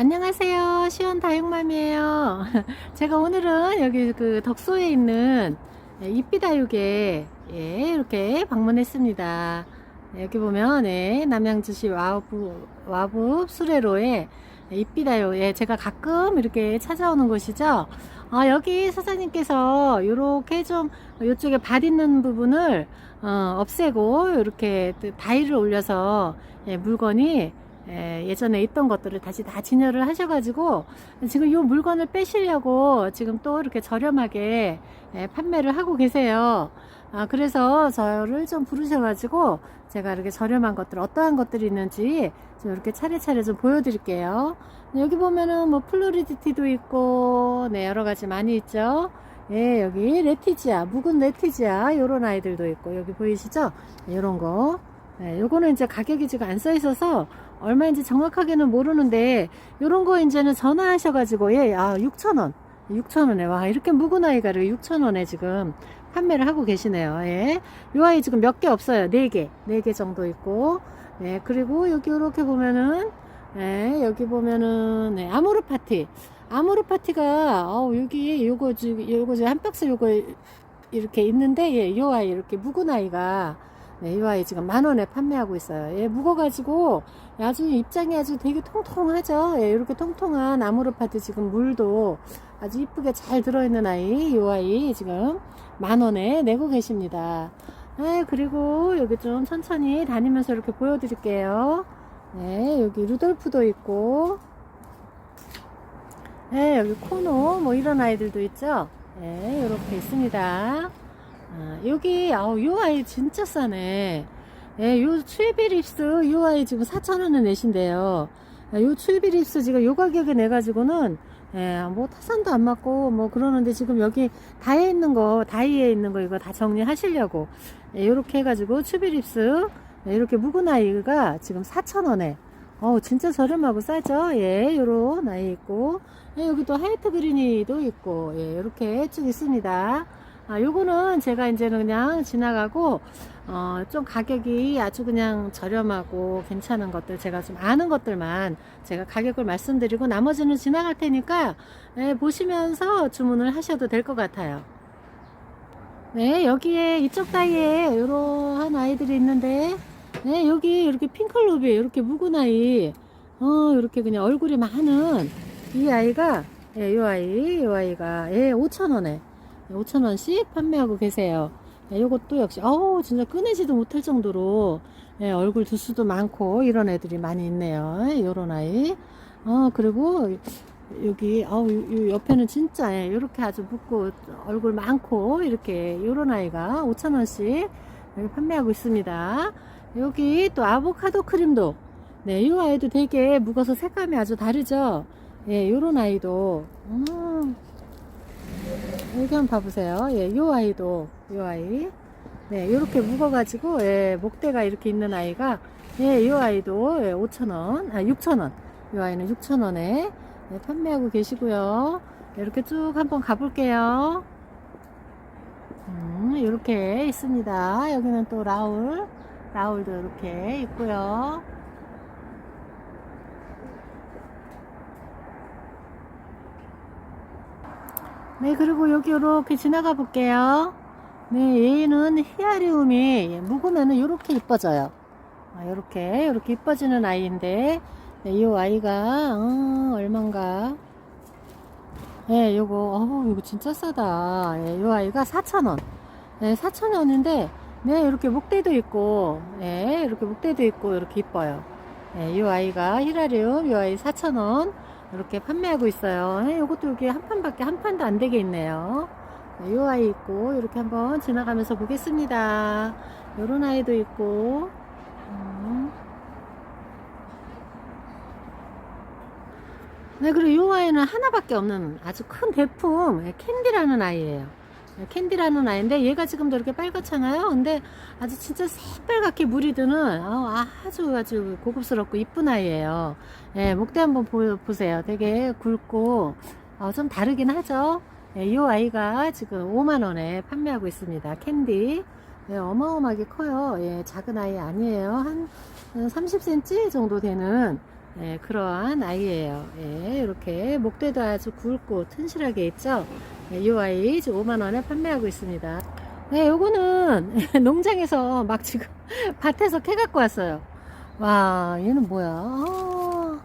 안녕하세요. 시원 다육맘이에요. 제가 오늘은 여기 그 덕소에 있는 이삐다육에 예, 이렇게 방문했습니다. 여기 보면 예, 남양주시 와부 와부 수레로에 이삐다육 예, 제가 가끔 이렇게 찾아오는 곳이죠. 아, 여기 사장님께서 이렇게 좀 이쪽에 밭 있는 부분을 어, 없애고 이렇게 다이를 올려서 예, 물건이 예, 예전에 있던 것들을 다시 다 진열을 하셔가지고 지금 이 물건을 빼시려고 지금 또 이렇게 저렴하게 예, 판매를 하고 계세요. 아, 그래서 저를 좀 부르셔가지고 제가 이렇게 저렴한 것들 어떠한 것들이 있는지 좀 이렇게 차례차례 좀 보여드릴게요. 여기 보면은 뭐 플로리디티도 있고 네 여러 가지 많이 있죠. 예 여기 레티지아 묵은 레티지아 요런 아이들도 있고 여기 보이시죠? 요런 거. 네, 요거는 이제 가격이 지금 안 써 있어서 얼마인지 정확하게는 모르는데 요런 거 이제는 전화하셔가지고 예, 아 6,000원. 6,000원에 와 이렇게 묵은 아이가를 6,000원에 지금 판매를 하하고 계시네요. 예. 요 아이 지금 몇 개 없어요? 4개. 4개 정도 있고. 네 그리고 여기 이렇게 보면은 네, 여기 보면은 네, 아모르 파티. 아모르 파티가 어, 여기 요거 지금 요거 지금 한 박스 요거 이렇게 있는데 예, 요 아이 이렇게 묵은 아이가 네, 이 아이 지금 만 원에 판매하고 있어요. 예, 묵어가지고 아주 입장이 아주 되게 통통하죠. 예, 이렇게 통통한 아모르파트 지금 물도 아주 이쁘게 잘 들어있는 아이, 이 아이 지금 만 원에 내고 계십니다. 네, 그리고 여기 좀 천천히 다니면서 이렇게 보여드릴게요. 네, 여기 루돌프도 있고, 네, 여기 코노 뭐 이런 아이들도 있죠. 네, 이렇게 있습니다. 아, 여기 아우 요 아이 진짜 싸네. 예, 요 출비 립스 요 아이 지금 4,000원에 내신대요. 아, 요 출비 립스 지금 요 가격에 내 가지고는 예, 뭐 타산도 안 맞고 뭐 그러는데 지금 여기 다이에 있는 거 다이에 있는 거 이거 다 정리하시려고. 예, 요렇게 해가지고 출비 립스 예, 이렇게 묵은 아이가 지금 4,000원에. 어우 진짜 저렴하고 싸죠? 예 요런 아이 있고. 예, 여기 또 하이트 그린이도 있고. 예 요렇게 쭉 있습니다 아, 요거는 제가 이제는 그냥 지나가고, 어, 좀 가격이 아주 그냥 저렴하고 괜찮은 것들, 제가 좀 아는 것들만 제가 가격을 말씀드리고 나머지는 지나갈 테니까, 예, 보시면서 주문을 하셔도 될 것 같아요. 네, 여기에 이쪽 다이에 이러한 아이들이 있는데, 네, 여기 이렇게 핑클루비, 이렇게 묵은 아이, 어, 이렇게 그냥 얼굴이 많은 이 아이가, 예, 요 아이, 요 아이가, 예, 5,000원에. 5,000원씩 판매하고 계세요. 예, 요것도 역시, 어우, 진짜 꺼내지도 못할 정도로, 예, 얼굴 두수도 많고, 이런 애들이 많이 있네요. 예, 요런 아이. 어, 그리고, 여기, 어우, 요 옆에는 진짜, 예, 요렇게 아주 붓고, 얼굴 많고, 이렇게, 요런 아이가 5,000원씩 여기 판매하고 있습니다. 여기 또 아보카도 크림도, 네, 요 아이도 되게 묵어서 색감이 아주 다르죠? 예, 요런 아이도, 음, 여기 한번 봐보세요. 예, 요 아이도, 요 아이. 네, 요렇게 묵어가지고, 예, 목대가 이렇게 있는 아이가, 예, 요 아이도, 예, 5,000원, 아, 6,000원. 요 아이는 6,000원에, 예, 판매하고 계시고요. 이렇게 쭉 한번 가볼게요. 음, 이렇게 있습니다. 여기는 또 라울, 라울도 이렇게 있고요. 네, 그리고 여기 이렇게 지나가 볼게요. 네, 얘는 히아리움이 예, 묵으면은 이렇게 이뻐져요. 아, 이렇게 이렇게 이뻐지는 아이인데, 네, 이 아이가 어, 얼마인가? 네, 요거 어, 이거 진짜 싸다. 예, 이 아이가 4,000원. 네, 4,000원인데, 네, 이렇게 목대도 있고, 네, 이렇게 목대도 있고 이렇게 이뻐요. 네, 이 아이가 히라리움, 이 아이 4,000원. 이렇게 판매하고 있어요. 네, 이것도 여기 한 판밖에 한 판도 안 되게 있네요. 네, 요 아이 있고 이렇게 한번 지나가면서 보겠습니다. 요런 아이도 있고 음. 네 그리고 요 아이는 하나밖에 없는 아주 큰 대품 네, 캔디라는 아이예요. 네, 캔디라는 아이인데 얘가 지금도 이렇게 빨갛잖아요. 근데 아주 진짜 새빨갛게 물이 드는 어, 아주 아주 고급스럽고 이쁜 아이예요. 예, 목대 한번 보, 보세요. 되게 굵고 어, 좀 다르긴 하죠. 예, 이 아이가 지금 5만 원에 판매하고 있습니다. 캔디. 예, 어마어마하게 커요. 예, 작은 아이 아니에요. 한 30cm 정도 되는 예, 그러한 아이예요. 예, 이렇게 목대도 아주 굵고 튼실하게 있죠. 예, 이 아이 지금 5만 원에 판매하고 있습니다. 네, 요거는 농장에서 막 지금 밭에서 캐 갖고 왔어요. 와, 얘는 뭐야? 아,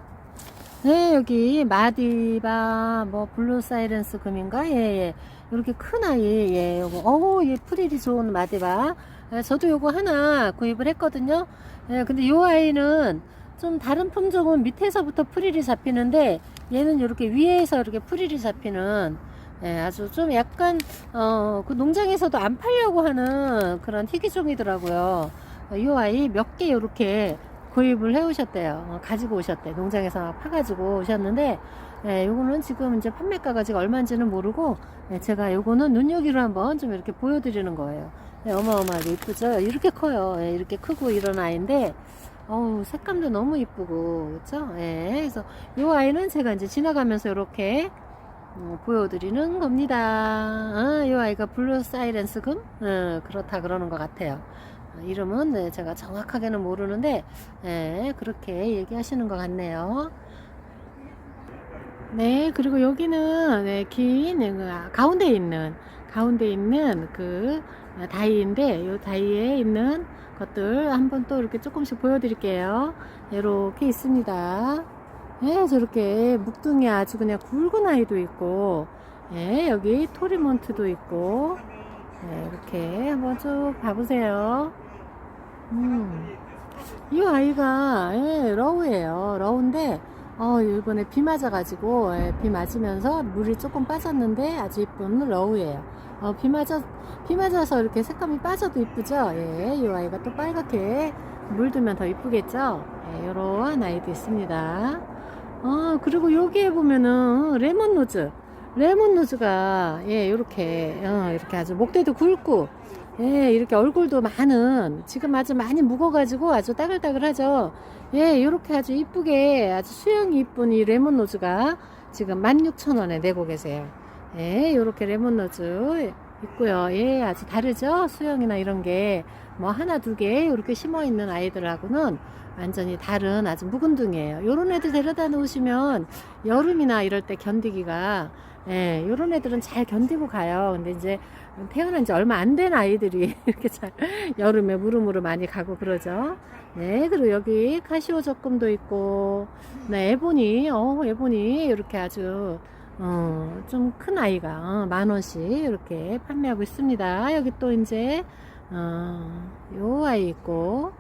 네, 여기 마디바 뭐 블루 사이렌스 금인가? 예, 예. 이렇게 큰 아이, 예, 요거. 어우, 얘 프릴이 좋은 마디바. 예, 저도 요거 하나 구입을 했거든요. 예, 근데 요 아이는 좀 다른 품종은 밑에서부터 프릴이 잡히는데 얘는 이렇게 위에서 이렇게 프릴이 잡히는 예, 아주 좀 약간 어, 그 농장에서도 안 팔려고 하는 그런 희귀종이더라고요. 어, 이 아이 몇 개 이렇게 구입을 해 오셨대요. 어, 가지고 오셨대. 농장에서 파가지고 오셨는데, 예, 요거는 지금 이제 판매가가 지금 얼마인지는 모르고, 예, 제가 요거는 눈여기로 한번 좀 이렇게 보여드리는 거예요. 예, 어마어마하게 이쁘죠? 이렇게 커요. 예, 이렇게 크고 이런 아이인데, 어우, 색감도 너무 이쁘고, 그쵸? 예, 그래서 요 아이는 제가 이제 지나가면서 이렇게, 어, 보여드리는 겁니다. 아, 이 아이가 블루 사이렌스 금? 어, 그렇다 그러는 것 같아요. 어, 이름은 네, 제가 정확하게는 모르는데, 예, 그렇게 얘기하시는 것 같네요. 네, 그리고 여기는 네, 긴 네, 그, 아, 가운데 있는 가운데 있는 그 아, 다이인데 이 다이에 있는 것들 한번 또 이렇게 조금씩 보여드릴게요. 이렇게 있습니다. 예, 저렇게 묵둥이 아주 그냥 굵은 아이도 있고, 예, 여기 토리몬트도 있고, 예, 이렇게 한번 쭉 봐보세요. 음, 이 아이가, 예, 러우예요. 러우인데, 어, 이번에 비 맞아가지고, 예, 비 맞으면서 물이 조금 빠졌는데 아주 이쁜 러우예요. 어, 비 맞아, 비 맞아서 이렇게 색감이 빠져도 이쁘죠? 예, 이 아이가 또 빨갛게 물들면 더 이쁘겠죠? 예, 요런 아이도 있습니다. 아, 그리고 여기에 보면은 레몬 노즈. 레몬 노즈가, 예, 요렇게, 어, 이렇게 아주 목대도 굵고, 예, 이렇게 얼굴도 많은, 지금 아주 많이 묵어 가지고 아주 따글따글하죠. 예, 요렇게 아주 이쁘게, 아주 수영이 이쁜 이 레몬 노즈가 지금 16,000원에 내고 계세요. 예, 요렇게 레몬 노즈 있고요. 예, 아주 다르죠? 수영이나 이런 게, 뭐 하나, 두 개, 이렇게 심어 있는 아이들하고는 완전히 다른 아주 묵은둥이에요. 요런 애들 데려다 놓으시면 여름이나 이럴 때 견디기가 예, 요런 애들은 잘 견디고 가요. 근데 이제 태어난 지 얼마 안 된 아이들이 이렇게 잘 여름에 무름으로 많이 가고 그러죠. 네, 그리고 여기 카시오 적금도 있고, 네, 에보니, 어, 에보니 이렇게 아주 어, 좀 큰 아이가 어, 만 원씩 이렇게 판매하고 있습니다. 여기 또 이제 어, 요 아이 있고,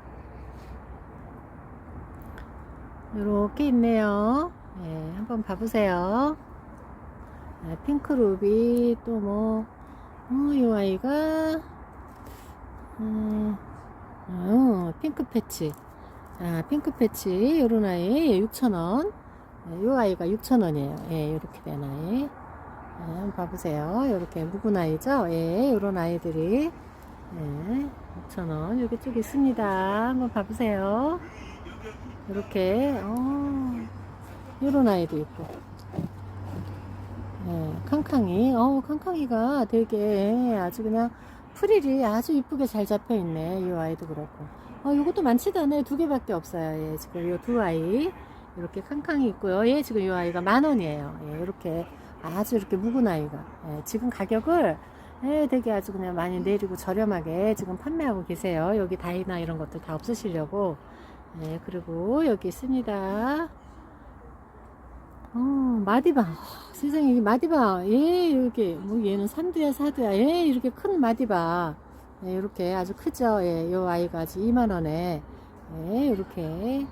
이렇게 있네요. 예, 한번 봐보세요. 네, 핑크 루비 또 뭐, 어, 이 아이가 음, 어, 핑크 패치. 아, 핑크 패치 요런 아이 6,000원. 이 아이가 6,000원이에요. 예, 이렇게 된 아이. 예, 한번 봐보세요. 이렇게 묵은 아이죠? 예, 요런 아이들이 예, 6,000원 여기 쭉 있습니다. 한번 봐보세요. 이렇게 어, 이런 아이도 있고 예, 캉캉이 어 캉캉이가 되게 아주 그냥 프릴이 아주 이쁘게 잘 잡혀 있네 이 아이도 그렇고 어 이것도 많지도 않아요 두 개밖에 없어요 예, 지금 이두 아이 이렇게 캉캉이 있고요 예 지금 이 아이가 만 원이에요 예, 이렇게 아주 이렇게 묵은 아이가 예, 지금 가격을 예, 되게 아주 그냥 많이 내리고 저렴하게 지금 판매하고 계세요 여기 다이나 이런 것들 다 없으시려고 네, 그리고 여기 있습니다. 어, 마디바. 어, 세상에, 이 마디바. 예, 이렇게, 뭐, 얘는 삼두야, 사두야. 예, 이렇게 큰 마디바. 예, 이렇게 아주 크죠. 예, 요 아이가 아주 2만원에. 예, 이렇게.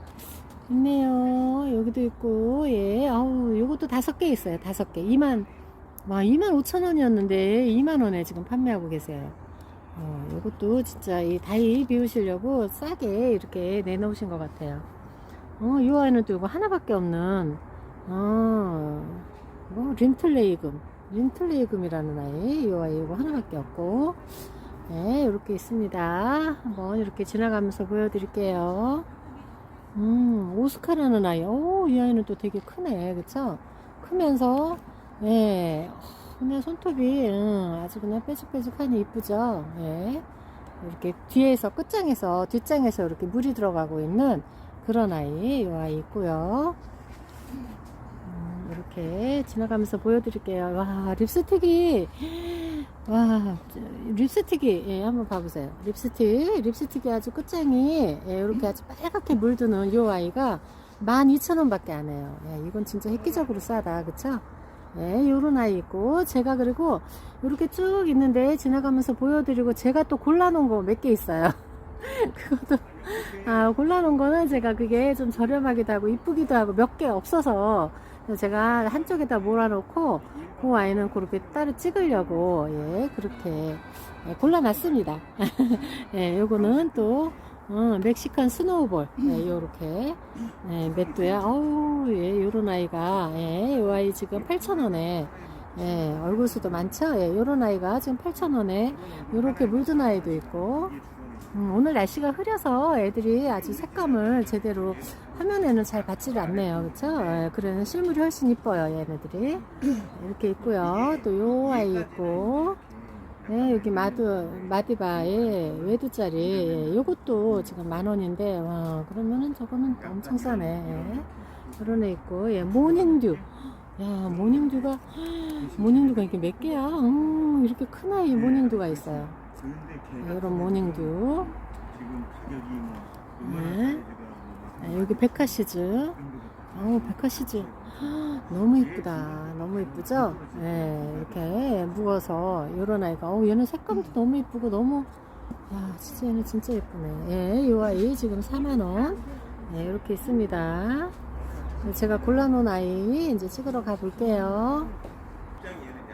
있네요. 여기도 있고, 예, 아우, 요것도 다섯 개 있어요. 다섯 개. 2만, 와, 2만 5천 원이었는데, 2만 원에 지금 판매하고 계세요. 어, 이것도 진짜 이 다이 비우시려고 싸게 이렇게 내놓으신 것 같아요. 어, 이 아이는 또 이거 하나밖에 없는, 어, 뭐, 린틀레이금. 린틀레이금이라는 아이. 이 아이 이거 하나밖에 없고. 네, 이렇게 있습니다. 한번 이렇게 지나가면서 보여드릴게요. 음, 오스카라는 아이. 오, 이 아이는 또 되게 크네. 그쵸? 크면서, 예. 그냥 손톱이 응, 아주 그냥 뾰족뾰족하니 이쁘죠. 예. 이렇게 뒤에서 끝장에서 뒷장에서 이렇게 물이 들어가고 있는 그런 아이, 요 아이 있고요. 음, 이렇게 지나가면서 보여드릴게요. 와, 립스틱이, 와, 립스틱이, 예, 한번 봐보세요. 립스틱, 립스틱이 아주 끝장이, 예, 이렇게 아주 빨갛게 물드는 요 아이가 12,000원 밖에 안 해요. 예, 이건 진짜 획기적으로 싸다. 그쵸? 예, 요런 아이 있고, 제가 그리고 이렇게 쭉 있는데 지나가면서 보여드리고, 제가 또 골라놓은 거 몇 개 있어요. 그것도, 아, 골라놓은 거는 제가 그게 좀 저렴하기도 하고, 이쁘기도 하고, 몇 개 없어서, 제가 한쪽에다 몰아놓고, 그 아이는 그렇게 따로 찍으려고, 예, 그렇게, 예, 골라놨습니다. 예, 요거는 또, 어, 멕시칸 스노우볼, 예, 요렇게, 예, 맷도야, 어우, 예, 요런 아이가, 예, 요 아이 지금 8,000원에, 예, 얼굴 수도 많죠? 예, 요런 아이가 지금 8,000원에, 요렇게 물든 아이도 있고, 음, 오늘 날씨가 흐려서 애들이 아주 색감을 제대로 화면에는 잘 받지를 않네요. 그쵸? 예, 그래는 실물이 훨씬 이뻐요, 얘네들이. 이렇게 있고요. 또 요 아이 있고, 네, 여기 마두, 마디바의 외두짜리. 예, 요것도 지금 만 원인데, 와, 그러면은 저거는 엄청 싸네. 예. 그런 애 있고, 예, 모닝듀. 야, 모닝듀가, 모닝듀가 이게 몇 개야? 음, 이렇게 큰 아이 모닝듀가 있어요. 예, 이런 모닝듀. 네. 아, 여기 백화시즈. 어우, 백화시즈. 너무 이쁘다. 너무 이쁘죠? 예, 이렇게 묵어서, 요런 아이가. 어우, 얘는 색감도 너무 이쁘고, 너무, 야, 진짜 얘는 진짜 예쁘네. 예, 요 아이 지금 4만원. 예, 이렇게 있습니다. 제가 골라놓은 아이 이제 찍으러 가볼게요.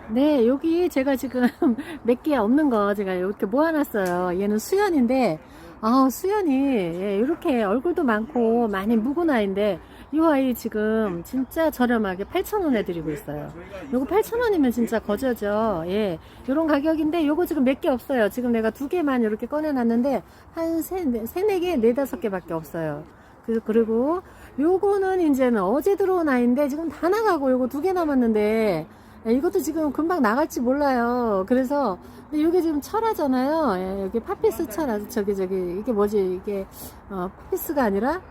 네, 여기 제가 지금 몇 개 없는 거 제가 이렇게 모아놨어요. 얘는 수연인데, 아, 수연이, 예, 이렇게 얼굴도 많고 많이 묵은 아이인데, 이 아이 지금 진짜 저렴하게 8,000원에 드리고 있어요. 요거 8,000원이면 진짜 거저죠. 예. 요런 가격인데, 요거 지금 몇 개 없어요. 지금 내가 두 개만 이렇게 꺼내놨는데, 한 세, 네, 세네 개, 네다섯 개밖에 없어요. 그, 그리고 요거는 이제는 어제 들어온 아이인데, 지금 다 나가고 요거 두 개 남았는데, 예, 이것도 지금 금방 나갈지 몰라요. 그래서 근데 이게 지금 철화잖아요. 예, 여기 파피스 철화 저기 저기 이게 뭐지 이게 어, 파피스가 아니라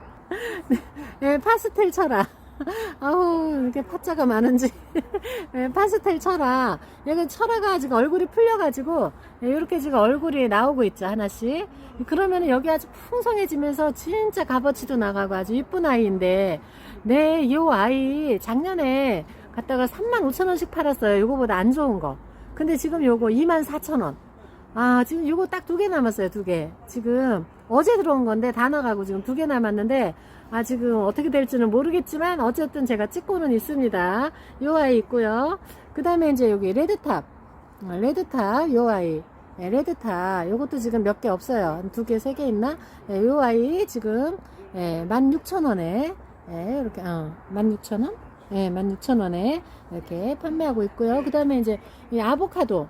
예, 파스텔 철화. 아우 이렇게 파자가 많은지 예, 파스텔 철화. 여기 철화가 지금 얼굴이 풀려가지고 예, 이렇게 지금 얼굴이 나오고 있죠 하나씩. 그러면 여기 아주 풍성해지면서 진짜 값어치도 나가고 아주 이쁜 아이인데 네, 요 아이 작년에 갖다가 3만 5천 원씩 팔았어요. 요거보다 안 좋은 거. 근데 지금 요거 2만 4천 원. 아, 지금 요거 딱 두 개 남았어요. 두 개. 지금 어제 들어온 건데 다 나가고 지금 두 개 남았는데 아, 지금 어떻게 될지는 모르겠지만 어쨌든 제가 찍고는 있습니다. 요 아이 있고요. 그 다음에 이제 여기 레드탑. 아, 레드탑, 요 아이. 네, 레드탑. 요것도 지금 몇 개 없어요. 두 개, 세 개 있나? 네, 요 아이 지금 예, 16,000원에 예, 이렇게 어, 16,000원? 예, 16,000원에 이렇게 판매하고 있고요. 그 다음에 이제 이 아보카도.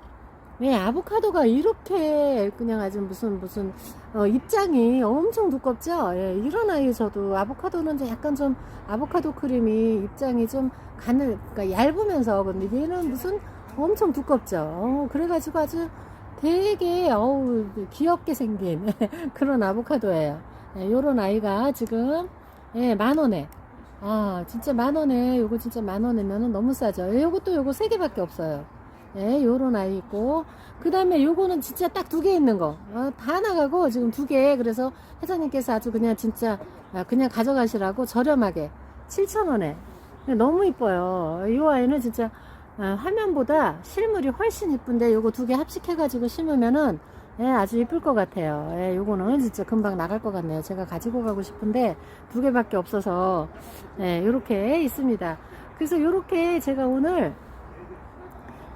네, 아보카도가 이렇게 그냥 아주 무슨 무슨 어, 입장이 엄청 두껍죠. 예, 이런 아이 저도 아보카도는 이제 약간 좀 아보카도 크림이 입장이 좀 가늘 그러니까 얇으면서 근데 얘는 무슨 엄청 두껍죠. 어, 그래가지고 아주 되게 어우 귀엽게 생긴 그런 아보카도예요. 예, 요런 아이가 지금 예, 만 원에 아, 진짜 만 원에, 요거 진짜 만 원이면은 너무 싸죠. 요것도 요거 세 개밖에 없어요. 예, 요런 아이 있고. 그 다음에 요거는 진짜 딱 두 개 있는 거. 어, 다 나가고 지금 두 개. 그래서 회장님께서 아주 그냥 진짜, 아, 그냥 가져가시라고 저렴하게. 7,000원에. 너무 이뻐요. 이 아이는 진짜, 아, 화면보다 실물이 훨씬 이쁜데 요거 두 개 합식해 가지고 심으면은 예, 아주 이쁠 것 같아요. 예, 요거는 진짜 금방 나갈 것 같네요. 제가 가지고 가고 싶은데 두 개밖에 없어서 예, 요렇게 있습니다. 그래서 요렇게 제가 오늘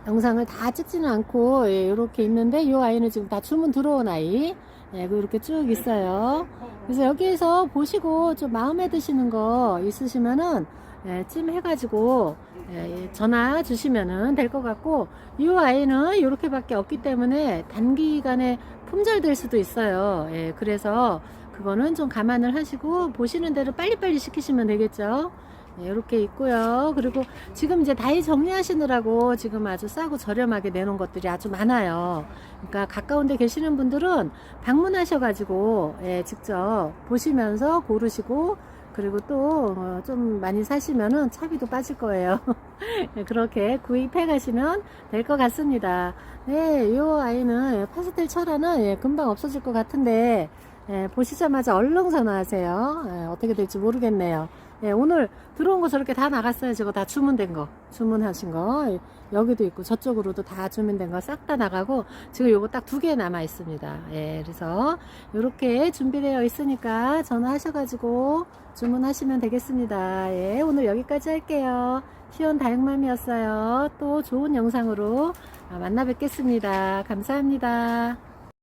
영상을 다 찍지는 않고 예, 요렇게 있는데 요 아이는 지금 다 주문 들어온 아이 예, 이렇게 쭉 있어요. 그래서 여기에서 보시고 좀 마음에 드시는 거 있으시면은 예, 찜 해가지고 예, 예, 전화 주시면은 될 것 같고 이 아이는 이렇게밖에 없기 때문에 단기간에 품절될 수도 있어요. 예, 그래서 그거는 좀 감안을 하시고 보시는 대로 빨리빨리 시키시면 되겠죠. 이렇게 있고요. 그리고 지금 이제 다이 정리하시느라고 지금 아주 싸고 저렴하게 내놓은 것들이 아주 많아요. 그러니까 가까운 데 계시는 분들은 방문하셔가지고 예, 직접 보시면서 고르시고 그리고 또 좀 많이 사시면은 차비도 빠질 거예요. 예, 그렇게 구입해 가시면 될 것 같습니다. 네, 요 아이는 파스텔 철화는 예, 금방 없어질 것 같은데 예, 보시자마자 얼른 전화하세요. 예, 어떻게 될지 모르겠네요. 예, 오늘 들어온 거 저렇게 다 나갔어요. 저거 다 주문된 거. 주문하신 거. 예, 여기도 있고 저쪽으로도 다 주문된 거 싹 다 나가고 지금 요거 딱 두 개 남아 있습니다. 예, 그래서 요렇게 준비되어 있으니까 전화하셔가지고 주문하시면 되겠습니다. 예, 오늘 여기까지 할게요. 시원 다육맘이었어요. 또 좋은 영상으로 만나 뵙겠습니다. 감사합니다.